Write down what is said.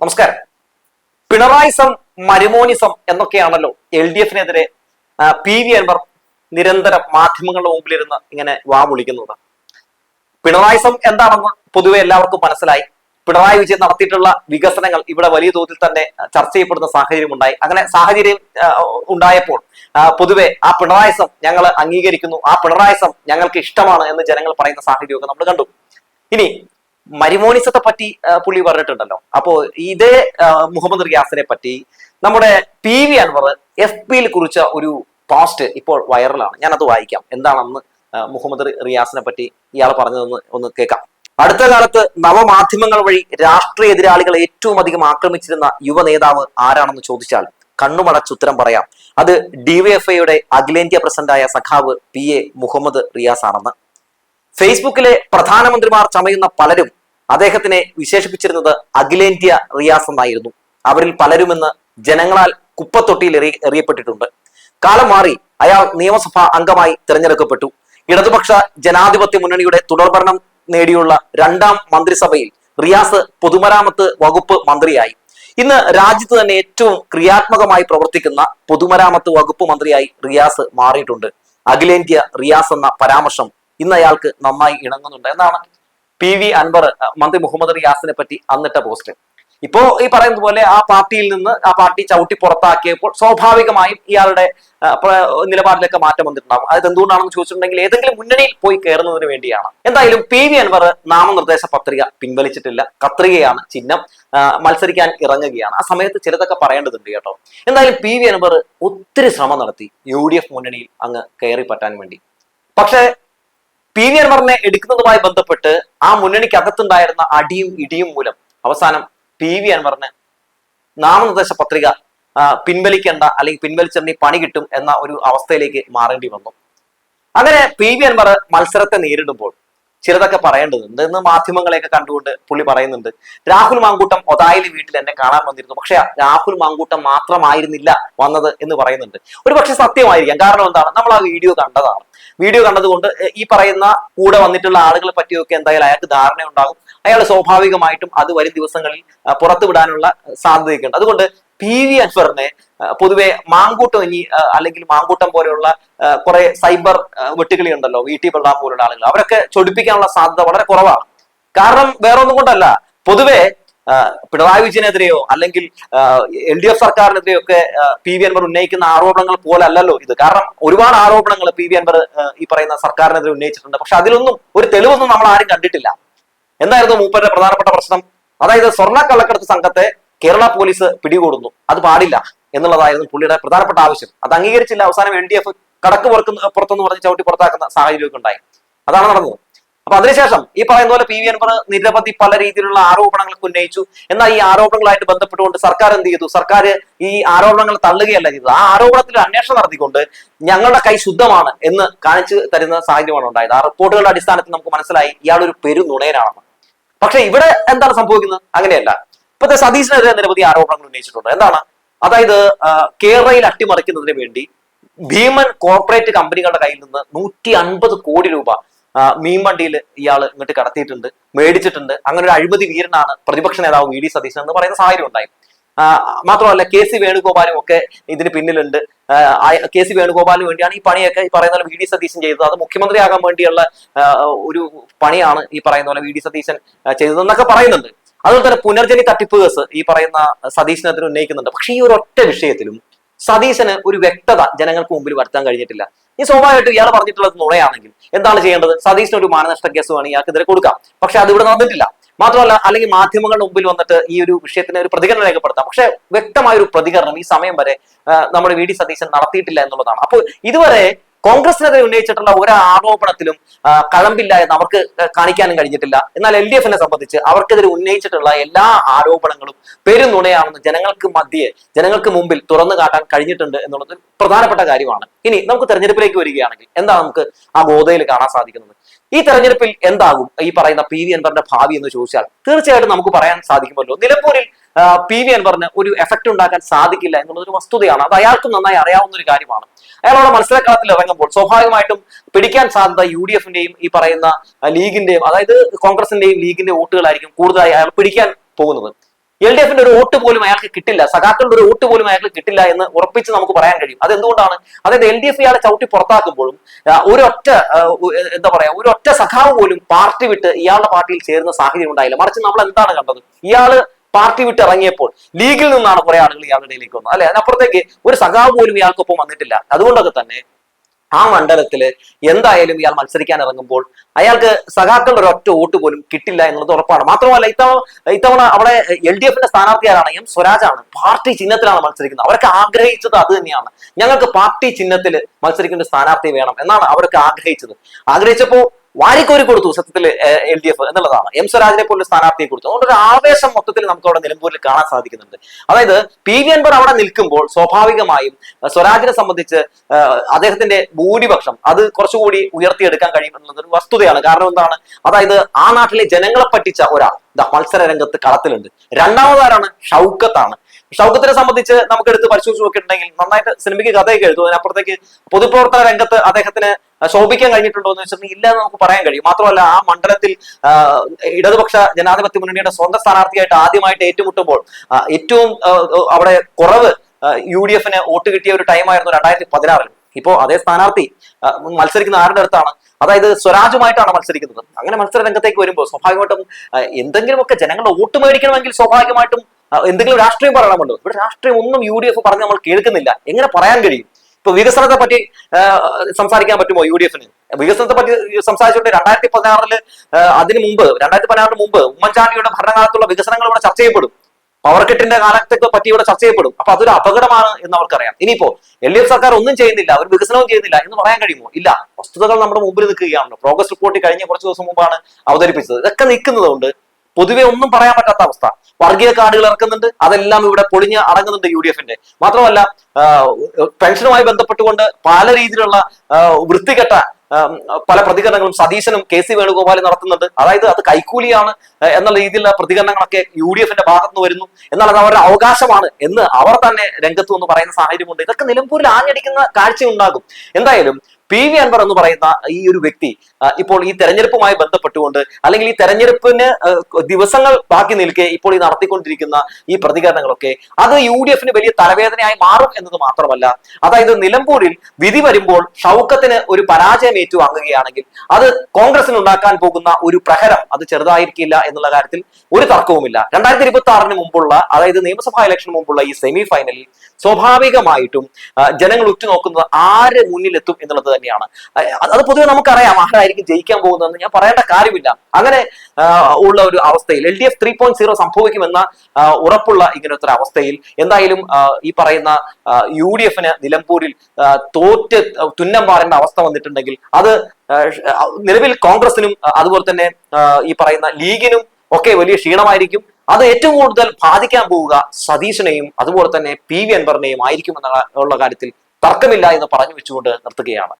നമസ്കാരം. പിണറായിസം മരുമോനിസം എന്നൊക്കെയാണല്ലോ എൽ ഡി എഫിനെതിരെ പി വി അൻവർ നിരന്തരം മാധ്യമങ്ങളുടെ മുമ്പിലിരുന്ന് ഇങ്ങനെ വാ വിളിക്കുന്നത് പിണറായിസം എന്താണെന്ന് പൊതുവെ എല്ലാവർക്കും മനസ്സിലായി. പിണറായി വിജയൻ നടത്തിയിട്ടുള്ള വികസനങ്ങൾ ഇവിടെ വലിയ തോതിൽ തന്നെ ചർച്ച ചെയ്യപ്പെടുന്ന സാഹചര്യം ഉണ്ടായി അങ്ങനെ സാഹചര്യം ഉണ്ടായപ്പോൾ പൊതുവെ ആ പിണറായിസം ഞങ്ങൾ അംഗീകരിക്കുന്നു. ആ പിണറായിസം ഞങ്ങൾക്ക് ഇഷ്ടമാണ് എന്ന് ജനങ്ങൾ പറയുന്ന സാഹചര്യമൊക്കെ നമ്മൾ കണ്ടു. ഇനി മരിമോനിസത്തെ പറ്റി പുള്ളി പറഞ്ഞിട്ടുണ്ടല്ലോ. അപ്പോ ഇതേ മുഹമ്മദ് റിയാസിനെ പറ്റി നമ്മുടെ പി വി അൻവർ എഫ് പിയിൽ കുറിച്ച ഒരു പോസ്റ്റ് ഇപ്പോൾ വൈറലാണ്. ഞാനത് വായിക്കാം. എന്താണെന്ന് മുഹമ്മദ് റിയാസിനെ പറ്റി ഇയാൾ പറഞ്ഞതെന്ന് ഒന്ന് കേൾക്കാം. അടുത്ത കാലത്ത് നവമാധ്യമങ്ങൾ വഴി രാഷ്ട്രീയ എതിരാളികളെ ഏറ്റവും അധികം ആക്രമിച്ചിരുന്ന യുവ നേതാവ് ആരാണെന്ന് ചോദിച്ചാൽ കണ്ണുമടച്ച് ഉത്തരം പറയാം. അത് ഡിവൈഎഫ്ഐയുടെ അഖിലേന്ത്യാ പ്രസിഡന്റായ സഖാവ് പി എ മുഹമ്മദ് റിയാസ് ആണെന്ന് ഫേസ്ബുക്കിലെ പ്രധാനമന്ത്രിമാർ ചമയുന്ന പലരും അദ്ദേഹത്തിനെ വിശേഷിപ്പിച്ചിരുന്നത് അഖിലേന്ത്യ റിയാസ് എന്നായിരുന്നു. അവരിൽ പലരുമെന്ന് ജനങ്ങളാൽ കുപ്പത്തൊട്ടിയിൽ എറി എറിയപ്പെട്ടിട്ടുണ്ട്. കാലം മാറി അയാൾ നിയമസഭാ അംഗമായി തിരഞ്ഞെടുക്കപ്പെട്ടു. ഇടതുപക്ഷ ജനാധിപത്യ മുന്നണിയുടെ തുടർഭരണം നേടിയുള്ള രണ്ടാം മന്ത്രിസഭയിൽ റിയാസ് പൊതുമരാമത്ത് വകുപ്പ് മന്ത്രിയായി. ഇന്ന് രാജ്യത്ത് തന്നെ ഏറ്റവും ക്രിയാത്മകമായി പ്രവർത്തിക്കുന്ന പൊതുമരാമത്ത് വകുപ്പ് മന്ത്രിയായി റിയാസ് മാറിയിട്ടുണ്ട്. അഖിലേന്ത്യ റിയാസ് എന്ന പരാമർശം ഇന്ന് അയാൾക്ക് നന്നായി ഇണങ്ങുന്നുണ്ട്. എന്നാണ് പി വി അൻവർ മന്ത്രി മുഹമ്മദ് റിയാസിനെ പറ്റി അന്നിട്ട പോസ്റ്റ്. ഇപ്പോ ഈ പറയുന്നത് പോലെ ആ പാർട്ടിയിൽ നിന്ന് ആ പാർട്ടി ചവിട്ടി പുറത്താക്കിയപ്പോൾ സ്വാഭാവികമായും ഇയാളുടെ നിലപാടിലൊക്കെ മാറ്റം വന്നിട്ടുണ്ടാകും. അത് എന്തുകൊണ്ടാണെന്ന് ചോദിച്ചിട്ടുണ്ടെങ്കിൽ ഏതെങ്കിലും മുന്നണിയിൽ പോയി കയറുന്നതിന് വേണ്ടിയാണ്. എന്തായാലും പി വി അൻവർ നാമനിർദ്ദേശ പത്രിക പിൻവലിച്ചിട്ടില്ല. കത്രികയാണ് ചിഹ്നം മത്സരിക്കാൻ ഇറങ്ങുകയാണ്. ആ സമയത്ത് ചിലതൊക്കെ പറയേണ്ടതുണ്ട് കേട്ടോ. എന്തായാലും പി വി അൻവർ ഒത്തിരി ശ്രമം നടത്തി യു ഡി എഫ് മുന്നണിയിൽ അങ്ങ് കയറി പറ്റാൻ വേണ്ടി. പക്ഷേ പി വി അൻവറിനെ എടുക്കുന്നതുമായി ബന്ധപ്പെട്ട് ആ മുന്നണിക്ക് അകത്തുണ്ടായിരുന്ന അടിയും ഇടിയും മൂലം അവസാനം പി വി അൻവറിന് നാമനിർദ്ദേശ പത്രിക പിൻവലിക്കേണ്ട അല്ലെങ്കിൽ പിൻവലിച്ചെന്ന് പണി കിട്ടും എന്ന ഒരു അവസ്ഥയിലേക്ക് മാറേണ്ടി വന്നു. അങ്ങനെ പി വി അൻവർ മത്സരത്തെ നേരിടുമ്പോൾ ചിലതൊക്കെ പറയേണ്ടതുണ്ട്. എന്ന് മാധ്യമങ്ങളെയൊക്കെ കണ്ടുകൊണ്ട് പുള്ളി പറയുന്നുണ്ട് രാഹുൽ മാങ്കൂട്ടം ഒതായിലെ വീട്ടിൽ എന്നെ കാണാൻ വന്നിരുന്നു. പക്ഷെ രാഹുൽ മാങ്കൂട്ടം മാത്രമായിരുന്നില്ല വന്നത് എന്ന് പറയുന്നുണ്ട്. ഒരു പക്ഷെ സത്യമായിരിക്കാം. കാരണം എന്താണ്? നമ്മൾ ആ വീഡിയോ കണ്ടതാണ്. വീഡിയോ കണ്ടതുകൊണ്ട് ഈ പറയുന്ന കൂടെ വന്നിട്ടുള്ള ആളുകളെ പറ്റിയൊക്കെ എന്തായാലും അയാൾക്ക് ധാരണ ഉണ്ടാകും അയാൾ സ്വാഭാവികമായിട്ടും അത് വരും ദിവസങ്ങളിൽ പുറത്തുവിടാനുള്ള പുറത്തു വിടാനുള്ള സാധ്യതയൊക്കെ അതുകൊണ്ട് പി വി അൻവറിനെ പൊതുവെ മാങ്കൂട്ടം ഇനി അല്ലെങ്കിൽ മാങ്കൂട്ടം പോലെയുള്ള കുറെ സൈബർ വെട്ടുകളി ഉണ്ടല്ലോ വി ടി ബൽറാം പോലുള്ള ആളുകൾ. അവരൊക്കെ ചൊടിപ്പിക്കാനുള്ള സാധ്യത വളരെ കുറവാണ്. കാരണം വേറെ ഒന്നും കൊണ്ടല്ല. പൊതുവെ പിണറായി വിജയനെതിരെയോ അല്ലെങ്കിൽ എൽ ഡി എഫ് സർക്കാരിനെതിരെയോ ഒക്കെ പി വി അൻവർ ഉന്നയിക്കുന്ന ആരോപണങ്ങൾ പോലെ അല്ലല്ലോ ഇത്. കാരണം ഒരുപാട് ആരോപണങ്ങൾ പി വി അൻവർ ഈ പറയുന്ന സർക്കാരിനെതിരെ ഉന്നയിച്ചിട്ടുണ്ട്. പക്ഷെ അതിലൊന്നും ഒരു തെളിവൊന്നും നമ്മൾ ആരും കണ്ടിട്ടില്ല. എന്തായിരുന്നു മൂപ്പരുടെ പ്രധാനപ്പെട്ട പ്രശ്നം? അതായത് സ്വർണ കള്ളക്കടത്ത് സംഘത്തെ കേരള പോലീസ് പിടികൂടുന്നു. അത് പാടില്ല എന്നുള്ളതായിരുന്നു പുള്ളിയുടെ പ്രധാനപ്പെട്ട ആവശ്യം. അത് അംഗീകരിച്ചില്ല. അവസാനം എൽ ഡി എഫ് കടക്ക് പുറക്കുന്ന പുറത്തെന്ന് പറഞ്ഞ് ചവിട്ടി പുറത്താക്കുന്ന സാഹചര്യമൊക്കെ ഉണ്ടായി. അതാണ് നടന്നത്. അപ്പൊ അതിനുശേഷം ഈ പറയുന്ന പോലെ പി വി അൻവർ നിരവധി പല രീതിയിലുള്ള ആരോപണങ്ങൾക്ക് ഉന്നയിച്ചു. എന്നാൽ ഈ ആരോപണങ്ങളായിട്ട് ബന്ധപ്പെട്ടുകൊണ്ട് സർക്കാർ എന്ത് ചെയ്തു? സർക്കാർ ഈ ആരോപണങ്ങൾ തള്ളുകയല്ല ചെയ്തത്. ആ ആരോപണത്തിൽ അന്വേഷണം നടത്തിക്കൊണ്ട് ഞങ്ങളുടെ കൈ ശുദ്ധമാണ് എന്ന് കാണിച്ചു തരുന്ന സാഹചര്യമാണ് ഉണ്ടായത്. ആ റിപ്പോർട്ടുകളുടെ അടിസ്ഥാനത്തിൽ നമുക്ക് മനസ്സിലായി ഇയാളൊരു പെരുനുണയനാണെന്ന് പക്ഷെ ഇവിടെ എന്താണ് സംഭവിക്കുന്നത്? അങ്ങനെയല്ല. ഇപ്പോഴത്തെ സതീശനെതിരെ നിരവധി ആരോപണങ്ങൾ ഉന്നയിച്ചിട്ടുണ്ട്. എന്താണ്? അതായത് കേരളയിൽ അട്ടിമറിക്കുന്നതിന് വേണ്ടി ഭീമൻ കോർപ്പറേറ്റ് കമ്പനികളുടെ കയ്യിൽ നിന്ന് നൂറ്റി അൻപത് കോടി രൂപ മീൻ വണ്ടിയിൽ ഇയാൾ ഇങ്ങോട്ട് കടത്തിയിട്ടുണ്ട് മേടിച്ചിട്ടുണ്ട്. അങ്ങനെ ഒരു അഴിമതി വീരനാണ് പ്രതിപക്ഷ നേതാവ് വി ഡി സതീശൻ എന്ന് പറയുന്ന സാഹചര്യം ഉണ്ടായി. മാത്രമല്ല കെ സി വേണുഗോപാലും ഒക്കെ ഇതിന് പിന്നിലുണ്ട്. കെ സി വേണുഗോപാലിന് വേണ്ടിയാണ് ഈ പണിയൊക്കെ ഈ പറയുന്ന പോലെ വി ഡി സതീശൻ ചെയ്തത്. അത് മുഖ്യമന്ത്രിയാകാൻ വേണ്ടിയുള്ള ഒരു പണിയാണ് ഈ പറയുന്ന പോലെ വി ഡി സതീശൻ ചെയ്തതെന്നൊക്കെ പറയുന്നുണ്ട്. അതുപോലെ തന്നെ പുനർജനി തട്ടിപ്പ് കേസ് ഈ പറയുന്ന സതീശനത്തിന് ഉന്നയിക്കുന്നുണ്ട്. പക്ഷെ ഈ ഒരു ഒറ്റ വിഷയത്തിലും സതീശന് ഒരു വ്യക്തത ജനങ്ങൾക്ക് മുമ്പിൽ വരുത്താൻ കഴിഞ്ഞിട്ടില്ല. ഈ സ്വാഭാവികമായിട്ട് ഇയാൾ പറഞ്ഞിട്ടുള്ളത് നുണയാണെങ്കിൽ എന്താണ് ചെയ്യേണ്ടത്? സതീഷിന് ഒരു മാനനഷ്ട കേസ് വേണം ഇയാൾക്കെതിരെ കൊടുക്കാം. പക്ഷെ അത് ഇവിടെ നടന്നിട്ടില്ല. മാത്രമല്ല അല്ലെങ്കിൽ മാധ്യമങ്ങളുടെ മുമ്പിൽ വന്നിട്ട് ഈ ഒരു വിഷയത്തിന് ഒരു പ്രതികരണം രേഖപ്പെടുത്താം. പക്ഷെ വ്യക്തമായ ഒരു പ്രതികരണം ഈ സമയം വരെ നമ്മുടെ വി ഡി സതീശൻ നടത്തിയിട്ടില്ല എന്നുള്ളതാണ്. അപ്പോൾ ഇതുവരെ കോൺഗ്രസിനെതിരെ ഉന്നയിച്ചിട്ടുള്ള ഒരു ആരോപണത്തിലും കളമ്പില്ല എന്ന് അവർക്ക് കാണിക്കാനും കഴിഞ്ഞിട്ടില്ല. എന്നാൽ എൽ ഡി എഫിനെ സംബന്ധിച്ച് അവർക്കെതിരെ ഉന്നയിച്ചിട്ടുള്ള എല്ലാ ആരോപണങ്ങളും പെരുനുണയാണെന്ന് ജനങ്ങൾക്ക് മധ്യേ ജനങ്ങൾക്ക് മുമ്പിൽ തുറന്നു കാട്ടാൻ കഴിഞ്ഞിട്ടുണ്ട് എന്നുള്ളത് പ്രധാനപ്പെട്ട കാര്യമാണ്. ഇനി നമുക്ക് തെരഞ്ഞെടുപ്പിലേക്ക് വരികയാണെങ്കിൽ എന്താ നമുക്ക് ആ ഗോതയിൽ കാണാൻ സാധിക്കുന്നത്? ഈ തെരഞ്ഞെടുപ്പിൽ എന്താകും? ഈ പറയുന്ന പി വി അൻവറിന്റെ ഭാവി എന്ന് ചോദിച്ചാൽ തീർച്ചയായിട്ടും നമുക്ക് പറയാൻ സാധിക്കുമല്ലോ. നിലമ്പൂരിൽ പി വി അൻവറിന് ഒരു എഫക്ട് ഉണ്ടാക്കാൻ സാധിക്കില്ല എന്നുള്ളൊരു വസ്തുതയാണ്. അത് അയാൾക്ക് നന്നായി അറിയാവുന്ന ഒരു കാര്യമാണ്. അയാളോട് മത്സരക്കളത്തിൽ ഇറങ്ങുമ്പോൾ സ്വാഭാവികമായിട്ടും പിടിക്കാൻ സാധ്യത യു ഡി എഫിന്റെയും ഈ പറയുന്ന ലീഗിന്റെയും അതായത് കോൺഗ്രസിന്റെയും ലീഗിന്റെ വോട്ടുകളായിരിക്കും കൂടുതലായി അയാൾ പിടിക്കാൻ പോകുന്നത്. എൽ ഡി എഫിന്റെ ഒരു വോട്ട് പോലും അയാൾക്ക് കിട്ടില്ല. സഖാക്കളുടെ ഒരു വോട്ട് പോലും അയാൾക്ക് കിട്ടില്ല എന്ന് ഉറപ്പിച്ച് നമുക്ക് പറയാൻ കഴിയും. അതെന്തുകൊണ്ടാണ്? അതായത് എൽ ഡി എഫ് ഇയാളെ ചവിട്ടി പുറത്താക്കുമ്പോഴും ഒരൊറ്റ എന്താ പറയാ ഒരൊറ്റ സഖാവ് പോലും പാർട്ടി വിട്ട് ഇയാളുടെ പാർട്ടിയിൽ ചേരുന്ന സാഹചര്യം ഉണ്ടായില്ല. മറിച്ച് നമ്മൾ എന്താണ് കണ്ടത്? ഇയാൾ പാർട്ടി വിട്ട് ഇറങ്ങിയപ്പോൾ ലീഗിൽ നിന്നാണ് കുറെ ആളുകൾ ഇയാളുടെ ഇടയിലേക്ക് വന്നത്. അല്ലെ? അതിനപ്പുറത്തേക്ക് ഒരു സഖാവ് പോലും ഇയാൾക്കൊപ്പം വന്നിട്ടില്ല. അതുകൊണ്ടൊക്കെ തന്നെ ആ മണ്ഡലത്തിൽ എന്തായാലും ഇയാൾ മത്സരിക്കാൻ ഇറങ്ങുമ്പോൾ അയാൾക്ക് സഖാക്കളുടെ ഒരു ഒറ്റ വോട്ട് പോലും കിട്ടില്ല എന്നുള്ളത് ഉറപ്പാണ്. മാത്രമല്ല ഇത്തവണ ഇത്തവണ അവിടെ എൽ ഡി എഫിന്റെ സ്ഥാനാർത്ഥിയാരാണ് എം സ്വരാജാണ്. പാർട്ടി ചിഹ്നത്തിലാണ് മത്സരിക്കുന്നത്. അവരൊക്കെ ആഗ്രഹിച്ചത് അത് തന്നെയാണ്. ഞങ്ങൾക്ക് പാർട്ടി ചിഹ്നത്തിൽ മത്സരിക്കുന്ന സ്ഥാനാർത്ഥി വേണം എന്നാണ് അവരൊക്കെ ആഗ്രഹിച്ചത്. ആഗ്രഹിച്ചപ്പോ വാരിക്കോരി കൊടുത്തു സത്യത്തിൽ എൽ ഡി എഫ് എന്നുള്ളതാണ്. എം സ്വരാജിനെ പോലുള്ള സ്ഥാനാർത്ഥിയെ കൊടുത്തു. അതുകൊണ്ട് ഒരു ആവേശം മൊത്തത്തിൽ നമുക്ക് അവിടെ നിലമ്പൂരിൽ കാണാൻ സാധിക്കുന്നുണ്ട്. അതായത് പി വി അൻവർ അവിടെ നിൽക്കുമ്പോൾ സ്വാഭാവികമായും സ്വരാജിനെ സംബന്ധിച്ച് അദ്ദേഹത്തിന്റെ ഭൂരിപക്ഷം അത് കുറച്ചുകൂടി ഉയർത്തിയെടുക്കാൻ കഴിയും എന്നുള്ളത് ഒരു വസ്തുതയാണ്. കാരണം എന്താണ്? അതായത് ആ നാട്ടിലെ ജനങ്ങളെ പറ്റിച്ച ഒരാൾ മത്സര രംഗത്ത് കളത്തിലുണ്ട്. രണ്ടാമതാരാണ് ഷൗക്കത്താണ്. ഷൗക്കത്തിനെ സംബന്ധിച്ച് നമുക്ക് എടുത്ത് പരിശോധിച്ച് നോക്കിയിട്ടുണ്ടെങ്കിൽ നന്നായിട്ട് സിനിമയ്ക്ക് കഥയൊക്കെ എഴുതും. അതിനപ്പുറത്തേക്ക് പൊതുപ്രവർത്തന രംഗത്ത് അദ്ദേഹത്തിന് ശോഭിക്കാൻ കഴിഞ്ഞിട്ടുണ്ടോ എന്ന് വെച്ചിട്ടുണ്ടെങ്കിൽ ഇല്ല എന്ന് നമുക്ക് പറയാൻ കഴിയും. മാത്രമല്ല ആ മണ്ഡലത്തിൽ ഇടതുപക്ഷ ജനാധിപത്യ മുന്നണിയുടെ സ്വന്തം സ്ഥാനാർത്ഥിയായിട്ട് ആദ്യമായിട്ട് ഏറ്റുമുട്ടുമ്പോൾ ഏറ്റവും അവിടെ കുറവ് യു ഡി എഫിന് വോട്ട് കിട്ടിയ ഒരു ടൈമായിരുന്നു രണ്ടായിരത്തി പതിനാറിൽ ഇപ്പോ അതേ സ്ഥാനാർത്ഥി മത്സരിക്കുന്ന ആരുടെ അടുത്താണ്? അതായത് സ്വരാജുമായിട്ടാണ് മത്സരിക്കുന്നത്. അങ്ങനെ മത്സര രംഗത്തേക്ക് വരുമ്പോൾ സ്വാഭാവികമായിട്ടും എന്തെങ്കിലുമൊക്കെ ജനങ്ങളുടെ വോട്ട് മേടിക്കണമെങ്കിൽ സ്വാഭാവികമായിട്ടും എന്തെങ്കിലും രാഷ്ട്രീയം പറയണമല്ലോ. ഇവിടെ രാഷ്ട്രീയം ഒന്നും യു ഡി എഫ് പറഞ്ഞ് നമ്മൾ കേൾക്കുന്നില്ല. എങ്ങനെ പറയാൻ കഴിയും? ഇപ്പൊ വികസനത്തെ പറ്റി സംസാരിക്കാൻ പറ്റുമോ യു ഡി എഫിന് വികസനത്തെ പറ്റി സംസാരിച്ചുകൊണ്ട് രണ്ടായിരത്തി പതിനാറിൽ അതിന് മുമ്പ് രണ്ടായിരത്തി പതിനാറിന് മുമ്പ് ഉമ്മൻചാണ്ടിയുടെ ഭരണകാലത്തുള്ള വികസനങ്ങൾ ഇവിടെ ചർച്ച ചെയ്യപ്പെടും. പവർ കെട്ടിന്റെ കാലത്തൊക്കെ പറ്റി ഇവിടെ ചർച്ച ചെയ്യപ്പെടും. അപ്പൊ അതൊരു അപകടമാണ് എന്ന് അവർക്കറിയാം. ഇനിയിപ്പോ എൽ ഡി എഫ് സർക്കാർ ഒന്നും ചെയ്യുന്നില്ല അവർ വികസനവും ചെയ്യുന്നില്ല എന്ന് പറയാൻ കഴിയുമോ? ഇല്ല. വസ്തുതകൾ നമ്മുടെ മുമ്പിൽ നിൽക്കുകയാണല്ലോ. പ്രോഗ്രസ് റിപ്പോർട്ട് കഴിഞ്ഞ കുറച്ച് ദിവസം മുമ്പാണ് അവതരിപ്പിച്ചത്. ഇതൊക്കെ നിൽക്കുന്നതുകൊണ്ട് പൊതുവെ ഒന്നും പറയാൻ പറ്റാത്ത അവസ്ഥ. വർഗീയ കാർഡുകൾ ഇറക്കുന്നുണ്ട് അതെല്ലാം ഇവിടെ പൊളിഞ്ഞ് അടങ്ങുന്നുണ്ട് യു ഡി എഫിന്റെ മാത്രമല്ല പെൻഷനുമായി ബന്ധപ്പെട്ടുകൊണ്ട് പല രീതിയിലുള്ള വൃത്തികെട്ട പല പ്രതികരണങ്ങളും സതീശനും കെ സി വേണുഗോപാലും നടത്തുന്നുണ്ട്. അതായത് അത് കൈക്കൂലിയാണ് എന്നുള്ള രീതിയിലുള്ള പ്രതികരണങ്ങളൊക്കെ യു ഡി എഫിന്റെ ഭാഗത്ത് നിന്ന് വരുന്നു. എന്നാൽ അത് അവരുടെ അവകാശമാണ് എന്ന് അവർ തന്നെ രംഗത്ത് എന്ന് പറയുന്ന സാഹചര്യമുണ്ട്. ഇതൊക്കെ നിലമ്പൂരിൽ ആഞ്ഞടിക്കുന്ന കാഴ്ചയുണ്ടാകും. എന്തായാലും പി വി അൻവർ എന്ന് പറയുന്ന ഈ ഒരു വ്യക്തി ഇപ്പോൾ ഈ തെരഞ്ഞെടുപ്പുമായി ബന്ധപ്പെട്ടുകൊണ്ട് അല്ലെങ്കിൽ ഈ തെരഞ്ഞെടുപ്പിന് ദിവസങ്ങൾ ബാക്കി നിൽക്കെ ഇപ്പോൾ ഈ നടത്തിക്കൊണ്ടിരിക്കുന്ന ഈ പ്രതികരണങ്ങളൊക്കെ അത് യു ഡി എഫിന് വലിയ തലവേദനയായി മാറും എന്നത് മാത്രമല്ല അതായത് നിലമ്പൂരിൽ വിധി വരുമ്പോൾ ഷൗക്കത്തിന് ഒരു പരാജയം ഏറ്റുവാങ്ങുകയാണെങ്കിൽ അത് കോൺഗ്രസിന് ഉണ്ടാക്കാൻ പോകുന്ന ഒരു പ്രഹരം അത് ചെറുതായിരിക്കില്ല എന്നുള്ള കാര്യത്തിൽ ഒരു തർക്കവുമില്ല. രണ്ടായിരത്തി ഇരുപത്തി ആറിന് മുമ്പുള്ള അതായത് നിയമസഭാ ഇലക്ഷന് മുമ്പുള്ള ഈ സെമി ഫൈനലിൽ സ്വാഭാവികമായിട്ടും ജനങ്ങൾ ഉറ്റുനോക്കുന്നത് ആര് മുന്നിലെത്തും എന്നുള്ളത് തന്നെയാണ്. അത് പൊതുവെ നമുക്കറിയാം ആരായിരിക്കും ജയിക്കാൻ പോകുന്നതെന്ന്. ഞാൻ പറയേണ്ട കാര്യമില്ല. അങ്ങനെ ഉള്ള ഒരു അവസ്ഥയിൽ L D F three point zero സംഭവിക്കുമെന്ന ഉറപ്പുള്ള ഇങ്ങനത്തെ ഒരു അവസ്ഥയിൽ എന്തായാലും ഈ പറയുന്ന യു ഡി എഫിന് നിലമ്പൂരിൽ തോറ്റ് തുന്നം പാറേണ്ട അവസ്ഥ വന്നിട്ടുണ്ടെങ്കിൽ അത് നിലവിൽ കോൺഗ്രസിനും അതുപോലെ തന്നെ ഈ പറയുന്ന ലീഗിനും ഒക്കെ വലിയ ക്ഷീണമായിരിക്കും. അത് ഏറ്റവും കൂടുതൽ ബാധിക്കാൻ പോവുക സതീശനെയും അതുപോലെ തന്നെ പി വി അൻവറിനെയും ആയിരിക്കും എന്നുള്ള കാര്യത്തിൽ തർക്കമില്ല എന്ന് പറഞ്ഞു വെച്ചുകൊണ്ട് നിർത്തുകയാണ്.